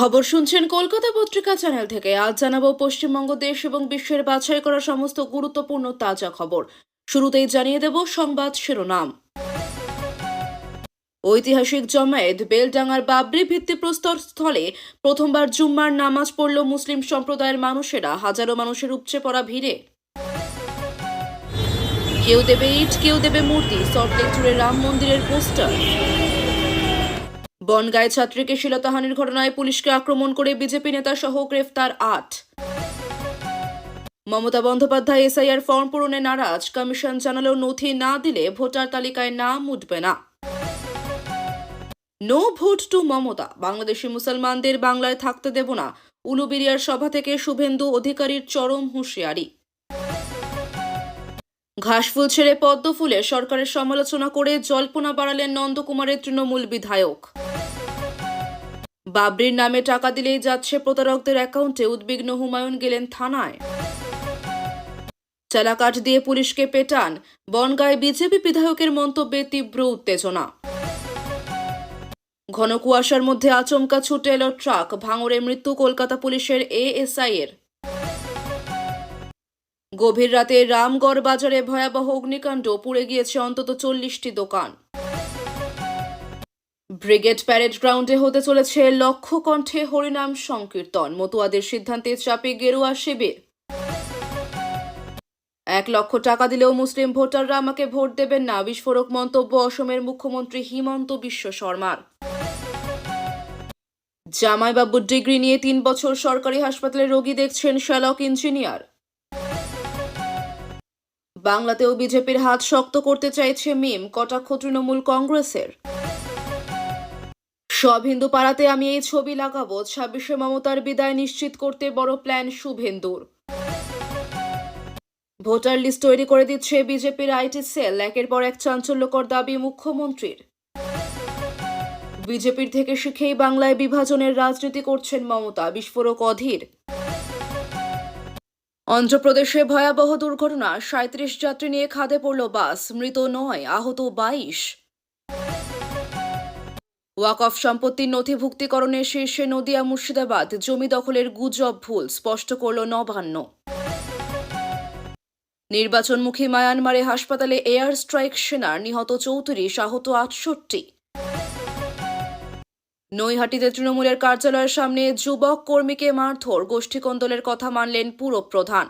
খবর শুনছেন কলকাতা পত্রিকা চ্যানেল থেকে। আজ জানাব পশ্চিমবঙ্গ দেশ এবং বিশ্বের বাছাই করা সমস্ত গুরুত্বপূর্ণ তাজা খবর। শুরুতেই জানিয়ে দেব সংবাদ শিরোনাম। ঐতিহাসিক জমায়েত বেলডাঙ্গার বাবরি ভিত্তিপ্রস্তর স্থলে প্রথমবার জুম্মার নামাজ পড়ল মুসলিম সম্প্রদায়ের মানুষেরা। হাজারো মানুষের উপচে পড়া ভিড়ে। কেউ দেবে ইট, কেউ দেবে মূর্তি। সল্টলেক জুড়ে রাম মন্দিরের পোস্টার। বনগাঁয় ছাত্রীকে শিলতাহানির ঘটনায় পুলিশকে আক্রমণ করে বিজেপি নেতা সহ গ্রেফতার আট। মমতা বন্দ্যোপাধ্যায় এসআইআর ফর্ম পূরণে নারাজ। কমিশন জানালেও নথি না দিলে ভোটার তালিকায় নাম উঠবে না। No vote to Mamata. Bangladeshi মুসলমানদের বাংলায় থাকতে দেব না। উলুবেরিয়ার সভা থেকে শুভেন্দু অধিকারীর চরম হুঁশিয়ারি। ঘাসফুল ছেড়ে পদ্ম ফুলে সরকারের সমালোচনা করে জল্পনা বাড়ালেন নন্দকুমারের তৃণমূল বিধায়ক। বাবরির নামে টাকা দিলেই যাচ্ছে প্রতারকদের অ্যাকাউন্টে। উদ্বিগ্ন হুমায়ুন গেলেন থানায়। চালাকাঠ দিয়ে পুলিশকে পেটান। বনগায় বিজেপি বিধায়কের মন্তব্যে তীব্র উত্তেজনা। ঘন কুয়াশার মধ্যে আচমকা ছুটে এলো ট্রাক। ভাঙড়ে মৃত্যু কলকাতা পুলিশের এএসআই এর। গভীর রাতে রামগড় বাজারে ভয়াবহ অগ্নিকাণ্ড। পুড়ে গিয়েছে অন্তত চল্লিশটি দোকান। ব্রিগেড প্যারেড গ্রাউন্ডে হতে চলেছে লক্ষ কণ্ঠে হরিনাম সংকীর্তন। মতুয়াদের সিদ্ধান্তে চাপে গেরুয়া শিবির। এক লক্ষ টাকা দিলেও মুসলিম ভোটাররা আমাকে ভোট দেবেন না, বিস্ফোরক মন্তব্য অসমের মুখ্যমন্ত্রী হিমন্ত বিশ্ব শর্মার। জামাইবাবুর ডিগ্রি নিয়ে তিন বছর সরকারি হাসপাতালে রোগী দেখছেন শ্যালক ইঞ্জিনিয়ার। বাংলাতেও বিজেপির হাত শক্ত করতে চাইছে মিম, কটাক্ষ তৃণমূল কংগ্রেসের। সব হিন্দু পাড়াতে আমি এই ছবি লাগাবো, ছাব্বিশে মমতার বিদায় নিশ্চিত করতে বড় প্ল্যান শুভেন্দুর। ভোটার লিস্ট তৈরি করে দিচ্ছে বিজেপির আইটি সেল, একের পর এক চাঞ্চল্যকর দাবি মুখ্যমন্ত্রীর। বিজেপির থেকে শিখেই বাংলায় বিভাজনের রাজনীতি করছেন মমতা, বিস্ফোরক অধীর। অন্ধ্রপ্রদেশে ভয়াবহ দুর্ঘটনা সাঁত্রিশ যাত্রী নিয়ে খাদে পড়ল বাস, মৃত নয়, আহত বাইশ। ওয়াকফ সম্পত্তির নথিভুক্তিকরণের শীর্ষে নদিয়া মুর্শিদাবাদ জমি দখলের গুজব ভুল, স্পষ্ট করল নবান্ন। নির্বাচনমুখী মায়ানমারে হাসপাতালে এয়ার স্ট্রাইক সেনার নিহত চৌত্রিশ আহত আটষট্টি। নৈহাটিতে তৃণমূলের কার্যালয়ের সামনে যুবক কর্মীকে মারধর, গোষ্ঠীকন্দলের কথা মানলেন পুরপ্রধান।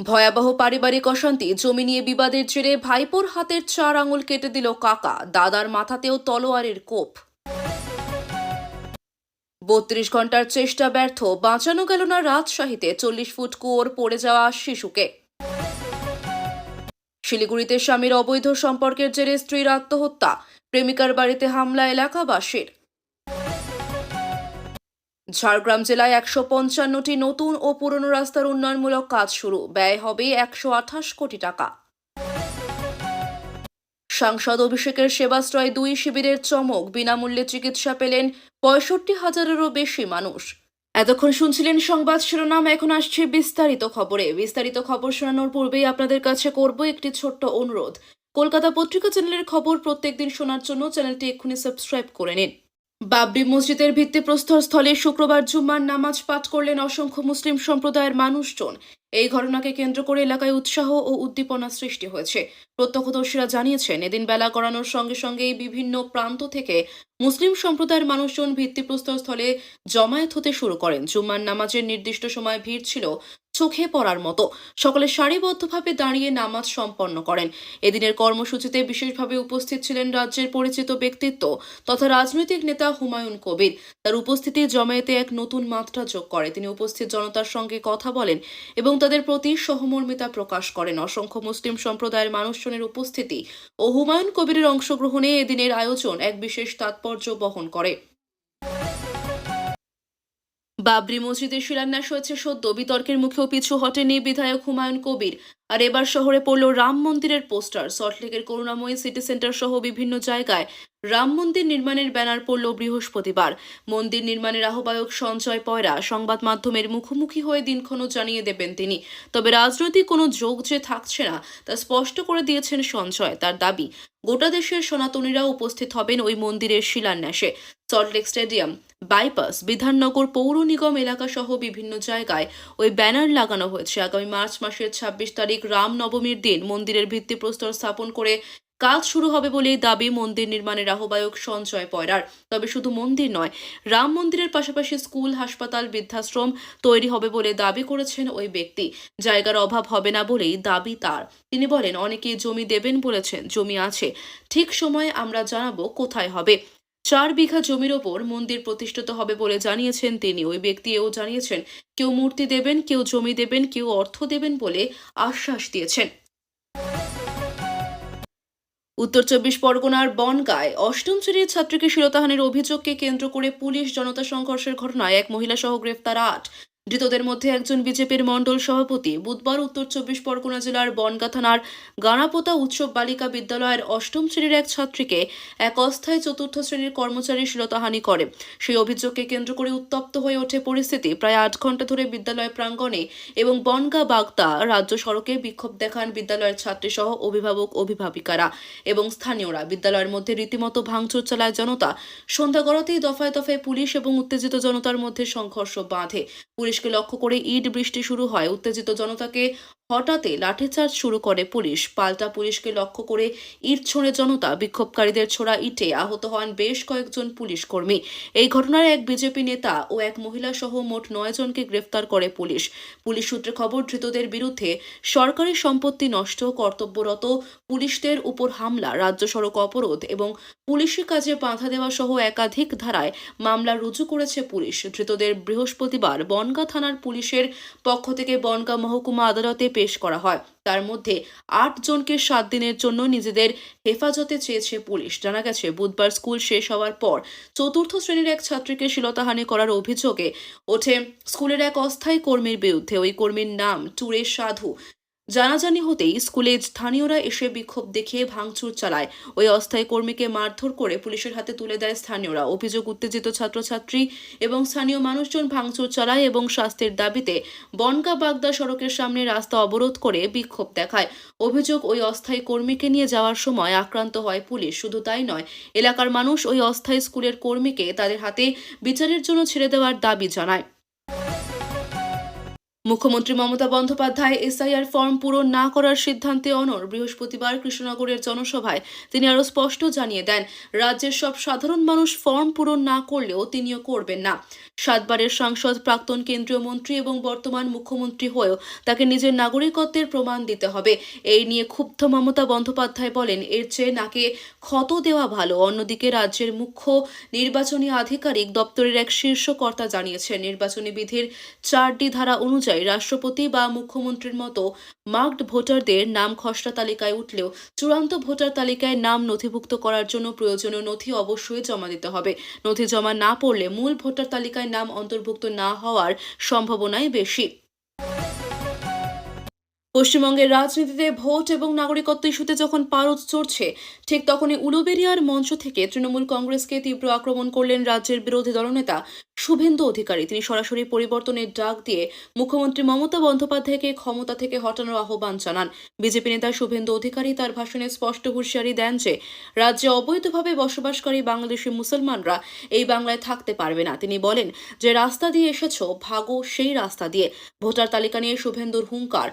ভয়াবহ পারিবারিক অশান্তি, জমি নিয়ে বিবাদের জেরে ভাইপোর হাতের চার আঙুল কেটে দিল কাকা, দাদার মাথাতেও তলোয়ারের কোপ। বত্রিশ ঘণ্টার চেষ্টা ব্যর্থ, বাঁচানো গেল না রাজশাহীতে, চল্লিশ ফুট কুয়োর পড়ে যাওয়া শিশুকে। শিলিগুড়িতে স্বামীর অবৈধ সম্পর্কের জেরে স্ত্রীর আত্মহত্যা, প্রেমিকার বাড়িতে হামলা এলাকাবাসীর। ঝাড়গ্রাম জেলায় একশো পঞ্চান্নটি নতুন ও পুরনো রাস্তার উন্নয়নমূলক কাজ শুরু। ব্যয় হবে একশো আঠাশ কোটি টাকা। সাংসদ অভিষেকের সেবাশ্রয় দুই শিবিরের চমক। বিনামূল্যে চিকিৎসা পেলেন পঁয়ষট্টি হাজারেরও বেশি মানুষ। এতক্ষণ শুনছিলেন সংবাদ শিরোনাম। এখন আসছে বিস্তারিত খবরে। বিস্তারিত খবর শোনানোর পূর্বেই আপনাদের কাছে করব একটি ছোট্ট অনুরোধ। কলকাতা পত্রিকা চ্যানেলের খবর প্রত্যেকদিন শোনার জন্য চ্যানেলটি এক্ষুনি সাবস্ক্রাইব করে নিন। বাবরি মসজিদের ভিত্তিপ্রস্তর স্থলে শুক্রবার জুম্মার নামাজ পাঠ করলেন অসংখ্য মুসলিম সম্প্রদায়ের মানুষজন। এই ঘটনাকে কেন্দ্র করে এলাকায় উৎসাহ ও উদ্দীপনা সৃষ্টি হয়েছে। প্রত্যক্ষদর্শীরা জানিয়েছেন, এদিন বেলা করানোর সঙ্গে সঙ্গেই বিভিন্ন প্রান্ত থেকে মুসলিম সম্প্রদায়ের মানুষজন ভিত্তিপ্রস্তর স্থলে জমায়েত হতে শুরু করেন। জুম্মার নামাজের নির্দিষ্ট সময় ভিড় ছিল চোখে পড়ার মতো। সকলে সারিবদ্ধভাবে দাঁড়িয়ে নামাজ সম্পন্ন করেন। এদিনের কর্মসূচিতে বিশেষভাবে উপস্থিত ছিলেন রাজ্যের পরিচিত ব্যক্তিত্ব তথা রাজনৈতিক নেতা হুমায়ুন কবির। তার উপস্থিতি জমায়েতে এক নতুন মাত্রা যোগ করে। তিনি উপস্থিত জনতার সঙ্গে কথা বলেন এবং তাদের প্রতি সহমর্মিতা প্রকাশ করেন। অসংখ্য মুসলিম সম্প্রদায়ের মানুষজনের উপস্থিতি ও হুমায়ুন কবিরের অংশগ্রহণে এদিনের আয়োজন এক বিশেষ তাৎপর্য বহন করে। বাবরি মসজিদের শিলান্যাস হয়েছে সদ্য। বিতর্কের মুখেও পিছু হটেনি বিধায়ক হুমায়ুন কবির। আর এবার শহরে পড়ল রাম মন্দিরের পোস্টার। সল্টলেকের করুণাময়ী সিটি সেন্টার সহ বিভিন্ন জায়গায় রাম মন্দির নির্মাণের ব্যানার পড়ল বৃহস্পতিবার। মন্দির নির্মাণের আহ্বায়ক সঞ্জয় পয়রা সংবাদ মাধ্যমের মুখোমুখি হয়ে দিনক্ষণ জানিয়ে দেবেন তিনি। তবে রাজনৈতিক কোনো যোগ যে থাকছে না, তা স্পষ্ট করে দিয়েছেন সঞ্জয়। তার দাবি, গোটা দেশের সনাতনীরা উপস্থিত হবেন ওই মন্দিরের শিলান্যাসে। Salt Lake stadium, bypass, Bidhannagar পৌর নিগম এলাকা সহ বিভিন্ন জায়গায় ওই ব্যানার লাগানো হয়েছে। আগামী মার্চ মাসের ছাব্বিশ তারিখ রাম নবমীর দিন মন্দিরের ভিত্তিপ্রস্তর স্থাপন করে কাজ শুরু হবে বলেই দাবি মন্দির নির্মাণের আহ্বায়ক সঞ্জয় পয়রার। তবে শুধু মন্দির নয়, রাম মন্দিরের পাশাপাশি স্কুল, হাসপাতাল, বৃদ্ধাশ্রম তৈরি হবে বলে দাবি করেছেন ওই ব্যক্তি। জায়গার অভাব হবে না বলেই দাবি তার। তিনি বলেন, অনেকেই জমি দেবেন বলেছেন, জমি আছে। ঠিক সময়ে আমরা জানাব কোথায় হবে। চার বিঘা জমির ওপর মন্দির প্রতিষ্ঠিত হবে বলে জানিয়েছেন তিনি। ওই ব্যক্তি এও জানিয়েছেন, কেউ মূর্তি দেবেন, কেউ জমি দেবেন, কেউ অর্থ দেবেন বলে আশ্বাস দিয়েছেন। উত্তর চব্বিশ পরগনার বনগায় অষ্টম শ্রেণির ছাত্রীকে শিরতাহানের অভিযোগকে কেন্দ্র করে পুলিশ জনতা সংঘর্ষের ঘটনায় এক মহিলা সহ গ্রেফতার আট। ধৃতদের মধ্যে একজন বিজেপির মণ্ডল সভাপতি। বুধবার উত্তর চব্বিশ পরগনা জেলার বনগা থানার গানাপোতা উৎসব বালিকা বিদ্যালয়ের অষ্টম শ্রেণির এক ছাত্রীকে এক অস্থায়ী চতুর্থ শ্রেণির কর্মচারী শ্লীলতাহানি করে। সেই অভিযোগকে কেন্দ্র করে উত্তপ্ত হয়ে ওঠে পরিস্থিতি। প্রায় আট ঘণ্টা ধরে বিদ্যালয় প্রাঙ্গণে এবং বনগা বাগদা রাজ্য সড়কে বিক্ষোভ দেখান বিদ্যালয়ের ছাত্রী সহ অভিভাবক, অভিভাবিকারা এবং স্থানীয়রা। বিদ্যালয়ের মধ্যে রীতিমতো ভাঙচুর চালায় জনতা। সন্ধ্যা গড়াতেই দফায় দফায় পুলিশ এবং উত্তেজিত জনতার মধ্যে সংঘর্ষ বাঁধে। পুলিশকে লক্ষ্য করে ইট বৃষ্টি শুরু হয়। উত্তেজিত জনতাকে হঠাৎই লাঠিচার্জ শুরু করে পুলিশ। পাল্টা পুলিশকে লক্ষ্য করে ইট ছোঁড়ে জনতা বিক্ষোভকারীদের ছোড়া ইটে আহত হন বেশ কয়েকজন পুলিশ কর্মী। এই ঘটনায় এক বিজেপি নেতা ও এক মহিলা সহ মোট নয় জনকে গ্রেফতার করে পুলিশ। পুলিশ সূত্রে খবর, ধৃতদের বিরুদ্ধে সরকারি সম্পত্তি নষ্ট, কর্তব্যরত পুলিশদের উপর হামলা, রাজ্য সড়ক অবরোধ এবং পুলিশি কাজে বাধা দেওয়া সহ একাধিক ধারায় মামলা রুজু করেছে পুলিশ। ধৃতদের বৃহস্পতিবার বনগাঁ থানার পুলিশের পক্ষ থেকে বনগাঁ মহকুমা আদালতে পেশ করা হয়। তার মধ্যে আট জনকে সাত দিনের জন্য নিজেদের হেফাজতে চেয়েছে পুলিশ। জানা গেছে, বুধবার স্কুল শেষ হওয়ার পর চতুর্থ শ্রেণির এক ছাত্রীকে শিলতাহানি করার অভিযোগে ওঠে স্কুলের এক অস্থায়ী কর্মীর বিরুদ্ধে। ওই কর্মীর নাম টুরে সাধু। জানাজানি হতেই স্কুলে স্থানীয়রা এসে বিক্ষোভ দেখিয়ে ভাঙচুর চালায়। ওই অস্থায়ী কর্মীকে মারধর করে পুলিশের হাতে তুলে দেয় স্থানীয়রা। অভিযোগ উত্তেজিত ছাত্রছাত্রী এবং স্থানীয় মানুষজন ভাঙচুর চালায় এবং স্বাস্থ্যের দাবিতে বনগা বাগদা সড়কের সামনে রাস্তা অবরোধ করে বিক্ষোভ দেখায়। অভিযোগ ওই অস্থায়ী কর্মীকে নিয়ে যাওয়ার সময় আক্রান্ত হয় পুলিশ। শুধু তাই নয়, এলাকার মানুষ ওই অস্থায়ী স্কুলের কর্মীকে তাদের হাতে বিচারের জন্য ছেড়ে দেওয়ার দাবি জানায়। মুখ্যমন্ত্রী মমতা বন্দ্যোপাধ্যায় এসআইআর ফর্ম পূরণ না করার সিদ্ধান্তে অনর বৃহস্পতিবার কৃষ্ণনগরের জনসভায় তিনি আরও স্পষ্ট জানিয়ে দেন, রাজ্যের সব সাধারণ মানুষ ফর্ম পূরণ না করলেও তিনিও করবেন না। সাতবারের সাংসদ, প্রাক্তন কেন্দ্রীয় মন্ত্রী এবং বর্তমান মুখ্যমন্ত্রী হয়েও তাকে নিজের নাগরিকত্বের প্রমাণ দিতে হবে। এই নিয়ে ক্ষুব্ধ মমতা বন্দ্যোপাধ্যায় বলেন, এর চেয়ে নাকে ক্ষত দেওয়া ভালো। অন্যদিকে রাজ্যের মুখ্য নির্বাচনী আধিকারিক দপ্তরের এক শীর্ষ কর্তা জানিয়েছেন, নির্বাচনী বিধির চারটি ধারা অনুযায়ী রাষ্ট্রপতি বা মুখ্যমন্ত্রীর মতো মার্কড ভোটারদের নাম খসড়া তালিকায় উঠলেও চূড়ান্ত ভোটার তালিকায় নাম নথিভুক্ত করার জন্য প্রয়োজনীয় নথি অবশ্যই জমা দিতে হবে। নথি জমা না পড়লে মূল ভোটার তালিকায় নাম অন্তর্ভুক্ত না হওয়ার সম্ভাবনাই বেশি। পশ্চিমবঙ্গের রাজনীতিতে ভোট এবং নাগরিকত্ব ইস্যুতে যখন পারদ চড়ছে, ঠিক তখনই উলুবেরিয়ার মঞ্চ থেকে তৃণমূল কংগ্রেসকে তীব্র আক্রমণ করলেন রাজ্যের বিরোধী দলনেতা শুভেন্দু অধিকারী। তিনি সরাসরি পরিবর্তনের ডাক দিয়ে মুখ্যমন্ত্রী মমতা বন্দ্যোপাধ্যায়কে ক্ষমতা থেকে হটানোর আহ্বান জানান। বিজেপি নেতা শুভেন্দু অধিকারী তার ভাষণে স্পষ্ট হুঁশিয়ারি দেন যে, রাজ্যে অবৈধভাবে বসবাসকারী বাংলাদেশি মুসলমানরা এই বাংলায় থাকতে পারবে না। তিনি বলেন যে, রাস্তা দিয়ে এসেছ, ভাগো সেই রাস্তা দিয়ে। ভোটার তালিকা নিয়ে শুভেন্দুর হুঙ্কার।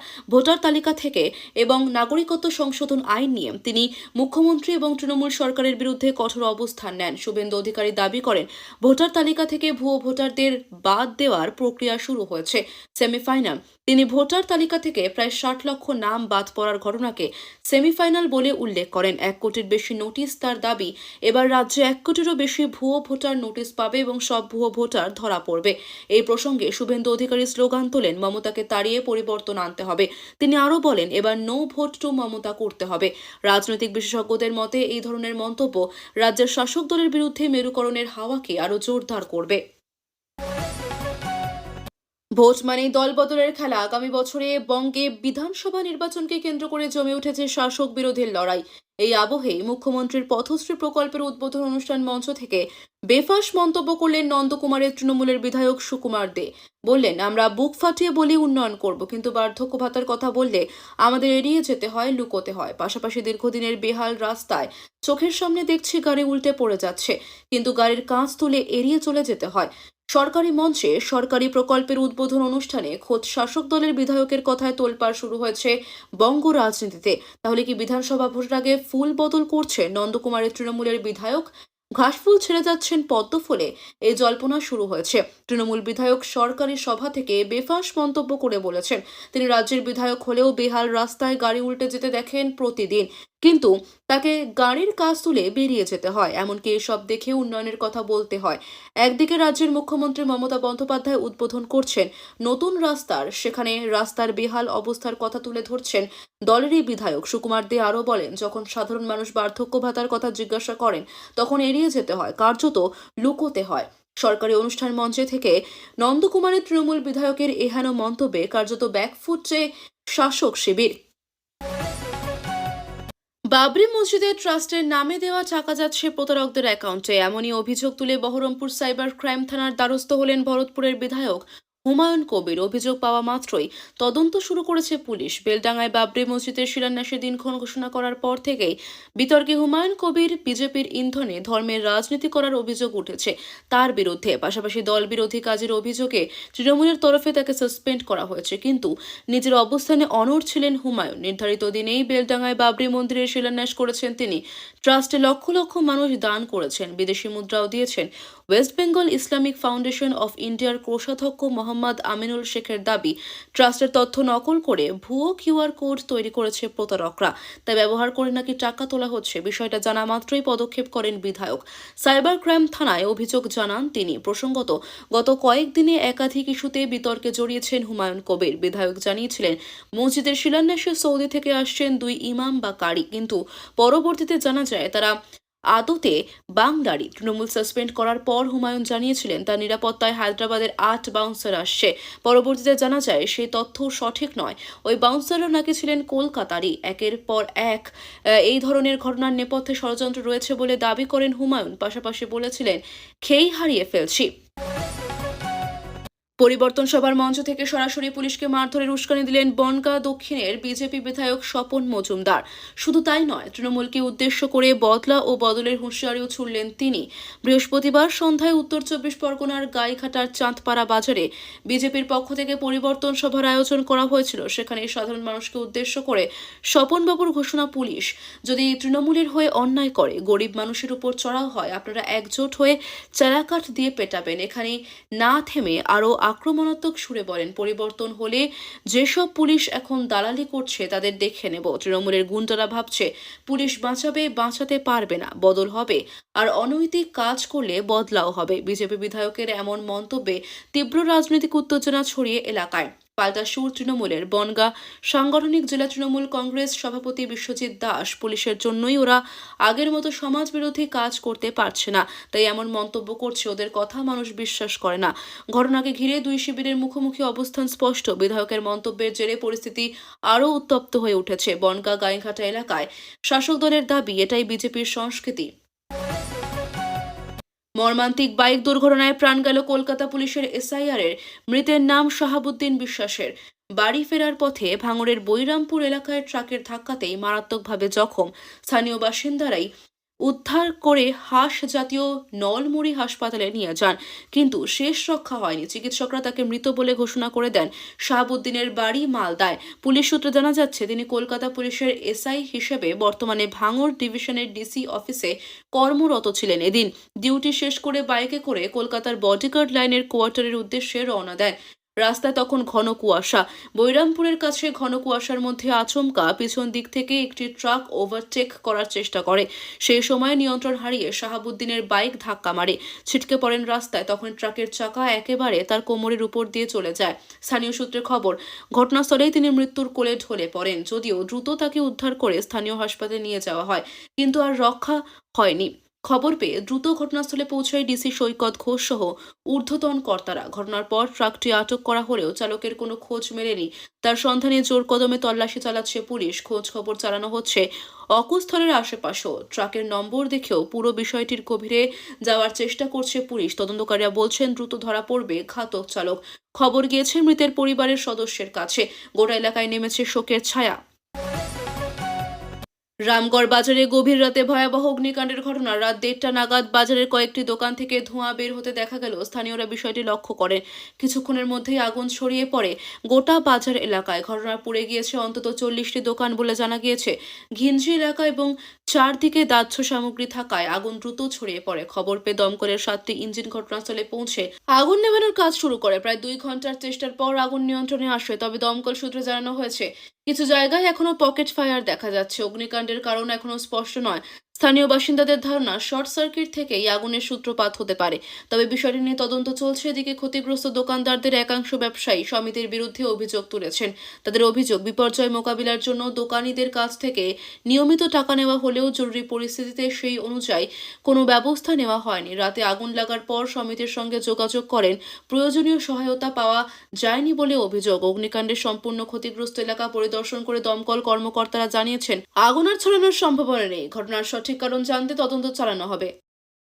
ভোটার তালিকা থেকে এবং নাগরিকত্ব সংশোধন আইন নিয়ে তিনি মুখ্যমন্ত্রী এবং তৃণমূল সরকারের বিরুদ্ধে কঠোর অবস্থান নেন। শুভেন্দু অধিকারী দাবি করেন, ভোটার তালিকা থেকে ভুয়ো ভোটারদের বাদ দেওয়ার প্রক্রিয়া শুরু হয়েছে। সেমিফাইনাল, তিনি ভোটার তালিকা থেকে প্রায় ষাট লক্ষ নাম বাদ পড়ার ঘটনাকে সেমিফাইনাল বলে উল্লেখ করেন। এক কোটির বেশি নোটিশ তার দাবি, এবার রাজ্যে এক কোটিরও বেশি ভুয়ো ভোটার নোটিশ পাবে এবং সব ভুয়ো ভোটার ধরা পড়বে। এই প্রসঙ্গে শুভেন্দু অধিকারী স্লোগান তোলেন, মমতাকে তাড়িয়ে পরিবর্তন আনতে হবে। তিনি আরও বলেন, এবার নো ভোট টু মমতা করতে হবে। রাজনৈতিক বিশেষজ্ঞদের মতে, এই ধরনের মন্তব্য রাজ্যের শাসক দলের বিরুদ্ধে মেরুকরণের হাওয়াকে আরও জোরদার করবে। ভোট মানেই দলবদলের খেলা। আগামী বছরে বঙ্গে বিধানসভা নির্বাচনকে কেন্দ্র করে জমে উঠেছে শাসক বিরোধীর লড়াই। এই আবহেই মুখ্যমন্ত্রীর পথশ্রী প্রকল্পের উদ্বোধন অনুষ্ঠান মঞ্চ থেকে বেফাস মন্তব্য করলেন নন্দকুমারের তৃণমূলের বিধায়ক সুকুমার দে। বললেন, আমরা বুক ফাটিয়ে বলি উন্নয়ন করব, কিন্তু বার্ধক্য ভাতার কথা বললে আমাদের এড়িয়ে যেতে হয়, লুকোতে হয়। পাশাপাশি দীর্ঘদিনের বেহাল রাস্তায় চোখের সামনে দেখছি গাড়ি উল্টে পড়ে যাচ্ছে, কিন্তু গাড়ির কাঁচ তুলে এড়িয়ে চলে যেতে হয়। সরকারি মঞ্চে সরকারি প্রকল্পের উদ্বোধন অনুষ্ঠানে খোদ শাসক দলের বিধায়কের কথায় তোলপাড় শুরু হয়েছে বঙ্গ রাজনীতিতে। তাহলে কি বিধানসভা ভোটের আগে ফুল বদল করছে নন্দকুমারের তৃণমূলের বিধায়ক? ঘাসফুল ছেড়ে যাচ্ছেন পদ্মফুলে। এই জল্পনা শুরু হয়েছে। তৃণমূল বিধায়ক সরকারি সভা থেকে বেফাঁস মন্তব্য করে বলেছেন। তিনি রাজ্যের বিধায়ক হলেও বেহাল রাস্তায় গাড়ি উল্টে যেতে দেখেন প্রতিদিন। কিন্তু তাকে গাড়ির কাজ তুলে বেরিয়ে যেতে হয়, এমনকি এসব দেখে উন্নয়নের কথা বলতে হয়। একদিকে রাজ্যের মুখ্যমন্ত্রী মমতা বন্দ্যোপাধ্যায় উদ্বোধন করছেন নতুন রাস্তার, সেখানে রাস্তার বেহাল অবস্থার কথা তুলে ধরছেন দলেরই বিধায়ক। সুকুমার দে আরও বলেন, যখন সাধারণ মানুষ বার্ধক্য ভাতার কথা জিজ্ঞাসা করেন, তখন এড়িয়ে যেতে হয়, কার্যত লুকোতে হয়। সরকারি অনুষ্ঠান মঞ্চে থেকে নন্দকুমারের তৃণমূল বিধায়কের এহেন মন্তব্যে কার্যত ব্যাকফুটছে শাসক শিবির বাবরি মসজিদের ট্রাস্টের নামে দেওয়া টাকা যাচ্ছে প্রতারকদের অ্যাকাউন্টে। এমনই অভিযোগ তুলে বহরমপুর সাইবার ক্রাইম থানার দ্বারস্থ হলেন ভরতপুরের বিধায়ক হুমায়ুন কবির অভিযোগ পাওয়া মাত্রই তদন্ত শুরু করেছে পুলিশ। বেলডাঙ্গায় বাবরি মসজিদের শিলান্যাসের দিনক্ষণ ঘোষণা করার পর থেকেই বিতর্কে হুমায়ুন কবির, বিজেপির ইন্ধনে ধর্মের রাজনীতি করার অভিযোগ উঠেছে। তার বিরুদ্ধে পাশাপাশি দল বিরোধী কাজের অভিযোগে তৃণমূলের তরফে তাকে সাসপেন্ড করা হয়েছে। কিন্তু নিজের অবস্থানে অনড় ছিলেন হুমায়ুন। নির্ধারিত দিনেই বেলডাঙ্গায় বাবরি মন্দিরের শিলান্যাস করেছেন তিনি। ট্রাস্টে লক্ষ লক্ষ মানুষ দান করেছেন। বিদেশি মুদ্রাও দিয়েছেন। West Bengal Islamic Foundation of ইন্ডিয়ার কোষাধ্যক্ষ মোহাম্মদ আমিনুল শেখের দাবি, ট্রাস্টের তথ্য নকল করে ভুয়ো কিউআর কোড তৈরি করেছে প্রতারকরা। তা ব্যবহার করে নাকি টাকা তোলা হচ্ছে, বিষয়টা জানা মাত্রই পদক্ষেপ করেন বিধায়ক। সাইবার ক্রাইম থানায় অভিযোগ জানান তিনি। প্রসঙ্গত, গত কয়েকদিনে একাধিক ইস্যুতে বিতর্কে জড়িয়েছেন হুমায়ুন কবির। বিধায়ক জানিয়েছিলেন, মসজিদের শিলান্যাসে সৌদি থেকে আসছেন দুই ইমাম বা কারি কিন্তু পরবর্তীতে জানা যায়, তারা আদতে বাংলারই তৃণমূল সাসপেন্ড করার পর হুমায়ুন জানিয়েছিলেন, তার নিরাপত্তায় হায়দ্রাবাদের আট বাউন্সার আসছে। পরবর্তীতে জানা যায় সেই তথ্য সঠিক নয়। ওই বাউন্সাররা নাকি ছিলেন কলকাতারই। একের পর এক এই ধরনের ঘটনার নেপথ্যে ষড়যন্ত্র রয়েছে বলে দাবি করেন হুমায়ুন। পাশাপাশি বলেছিলেন, খেই হারিয়ে ফেলছি। পরিবর্তন সভার মঞ্চ থেকে সরাসরি পুলিশকে মারধরের উস্কানি দিলেন বনগাঁ দক্ষিণের বিজেপি বিধায়ক স্বপন মজুমদার। শুধু তাই নয়, তৃণমূলকে উদ্দেশ্য করে বদলা ও বদলের হুঁশিয়ারিও ছুড়লেন তিনি। বৃহস্পতিবার সন্ধ্যায় উত্তর চব্বিশ পরগনার গাইঘাটার চাঁদপাড়া বাজারে বিজেপির পক্ষ থেকে পরিবর্তন সভার আয়োজন করা হয়েছিল। সেখানে সাধারণ মানুষকে উদ্দেশ্য করে স্বপনবাবুর ঘোষণা পুলিশ। যদি তৃণমূলের হয়ে অন্যায় করে, গরিব মানুষের উপর চড়াও হয়, আপনারা একজোট হয়ে চারাকাঠ দিয়ে পেটাবেন। এখানে না থেমে আরও আক্রমণাত্মক সুরে বলেন, পরিবর্তন হলে যেসব পুলিশ এখন দালালি করছে তাদের দেখে নেব। তৃণমূলের গুন্ডারা ভাবছে, পুলিশ বাঁচাবে, বাঁচাতে পারবে না, বদল হবে। আর অনৈতিক কাজ করলে বদলাও হবে। বিজেপি বিধায়কের এমন মন্তব্যে তীব্র রাজনৈতিক উত্তেজনা ছড়িয়ে এলাকায়। পাল্টা সুর তৃণমূলের বনগা। সাংগঠনিক জেলা তৃণমূল কংগ্রেস সভাপতি বিশ্বজিৎ দাস, পুলিশের জন্যই ওরা আগের মতো সমাজ বিরোধী কাজ করতে পারছে না। তাই এমন মন্তব্য করছে ওদের কথা মানুষ বিশ্বাস করে না। ঘটনাকে ঘিরে দুই শিবিরের মুখোমুখি অবস্থান স্পষ্ট। বিধায়কের মন্তব্যের জেরে পরিস্থিতি আরও উত্তপ্ত হয়ে উঠেছে বনগা গাইঘাটা এলাকায়। শাসক দলের দাবি, এটাই বিজেপির সংস্কৃতি। মর্মান্তিক বাইক দুর্ঘটনায় প্রাণ গেল কলকাতা পুলিশের এসআইআর এর মৃতের নাম শাহাবুদ্দিন বিশ্বাসের। বাড়ি ফেরার পথে ভাঙড়ের বৈরামপুর এলাকায় ট্রাকের ধাক্কাতেই মারাত্মকভাবে জখম। স্থানীয় বাসিন্দারাই উদ্ধার করে হাঁস জাতীয় নলমুড়ি হাসপাতালে নিয়ে যান, কিন্তু শেষ রক্ষা হয়নি। চিকিৎসকরা তাকে মৃত বলে ঘোষণা করে দেন। শাহাবুদ্দিনের বাড়ি মালদায়। পুলিশ সূত্রে জানা যাচ্ছে, তিনি কলকাতা পুলিশের এসআই হিসেবে বর্তমানে ভাঙড় ডিভিশনের ডিসি অফিসে কর্মরত ছিলেন এদিন। ডিউটি শেষ করে বাইকে করে কলকাতার বডিগার্ড লাইনের কোয়ার্টারের উদ্দেশ্যে রওনা দেন। রাস্তায় তখন ঘন কুয়াশা। বৈরামপুরের কাছে ঘন কুয়াশার মধ্যে আচমকা পিছন দিক থেকে একটি ট্রাক ওভারটেক করার চেষ্টা করে। সেই সময় নিয়ন্ত্রণ হারিয়ে শাহাবুদ্দিনের বাইক ধাক্কা মারে। ছিটকে পড়েন রাস্তায়, তখন ট্রাকের চাকা একেবারে তার কোমরের উপর দিয়ে চলে যায়। স্থানীয় সূত্রে খবর, ঘটনাস্থলেই তিনি মৃত্যুর কোলে ঢলে পড়েন, যদিও দ্রুত তাকে উদ্ধার করে স্থানীয় হাসপাতালে নিয়ে যাওয়া হয়, কিন্তু আর রক্ষা হয়নি। খবর পেয়ে দ্রুত ঘটনাস্থলে পৌঁছায় ডিসি সৈকত ঘোষ সহ ঊর্ধ্বতন কর্তারা। ঘটনার পর ট্রাকটি আটক করা হলেও চালকের কোনো খোঁজ মেলেনি। তার সন্ধানে জোর কদমে তল্লাশি চালাচ্ছে পুলিশ। খোঁজ খবর চালানো হচ্ছে অকুস্থলের আশেপাশেও। ট্রাকের নম্বর দেখেও পুরো বিষয়টির গভীরে যাওয়ার চেষ্টা করছে পুলিশ। তদন্তকারীরা বলছেন, দ্রুত ধরা পড়বে ঘাতক চালক। খবর গিয়েছে মৃতের পরিবারের সদস্যের কাছে। গোটা এলাকায় নেমেছে শোকের ছায়া। রামগড় বাজারে গভীর রাতে ভয়াবহ অগ্নিকাণ্ডের ঘটনা। রাত দেড়টা নাগাদ বাজারের কয়েকটি দোকান থেকে ধোঁয়া বের হতে দেখা গেল। স্থানীয়রা বিষয়টি লক্ষ্য করেন। কিছুক্ষণের মধ্যেই আগুন ছড়িয়ে পড়ে গোটা বাজার এলাকায়। ঘটনা পুড়ে গিয়েছে অন্তত চল্লিশটি দোকান বলে জানা গিয়েছে। ঘিঞ্জি এলাকা এবং চারদিকে দাহ্য সামগ্রী থাকায় আগুন দ্রুত ছড়িয়ে পড়ে। খবর পেয়ে দমকলের সাতটি ইঞ্জিন ঘটনাস্থলে পৌঁছে আগুন নেভানোর কাজ শুরু করে। প্রায় দুই ঘণ্টার চেষ্টার পর আগুন নিয়ন্ত্রণে আসে, তবে দমকল সূত্রে জানানো হয়েছে কিছু জায়গায় এখনও পকেট ফায়ার দেখা যাচ্ছে। অগ্নিকাণ্ডের কারণ এখনও স্পষ্ট নয়। স্থানীয় বাসিন্দাদের ধারণা, শর্ট সার্কিট থেকেই আগুনের সূত্রপাত হতে পারে। তবে বিষয়টি নিয়ে তদন্ত চলছে। এদিকে ক্ষতিগ্রস্ত দোকানদারদের একাংশ ব্যবসায়ী সমিতির বিরুদ্ধে অভিযোগ তুলেছেন। তাদের অভিযোগ, বিপর্যয় মোকাবিলার জন্য দোকানীদের কাছ থেকে নিয়মিত টাকা নেওয়া হলেও জরুরি পরিস্থিতিতে সেই অনুযায়ী কোনো ব্যবস্থা নেওয়া হয়নি। রাতে আগুন লাগার পর সমিতির সঙ্গে যোগাযোগ করেন। প্রয়োজনীয় সহায়তা পাওয়া যায়নি বলে অভিযোগ। অগ্নিকাণ্ডের সম্পূর্ণ ক্ষতিগ্রস্ত এলাকা পরিদর্শন করে দমকল কর্মকর্তারা জানিয়েছেন, আগুন আর ছড়ানোর সম্ভাবনা নেই। ঘটনার সঠিক কারণ জানতে তদন্ত চালানো হবে।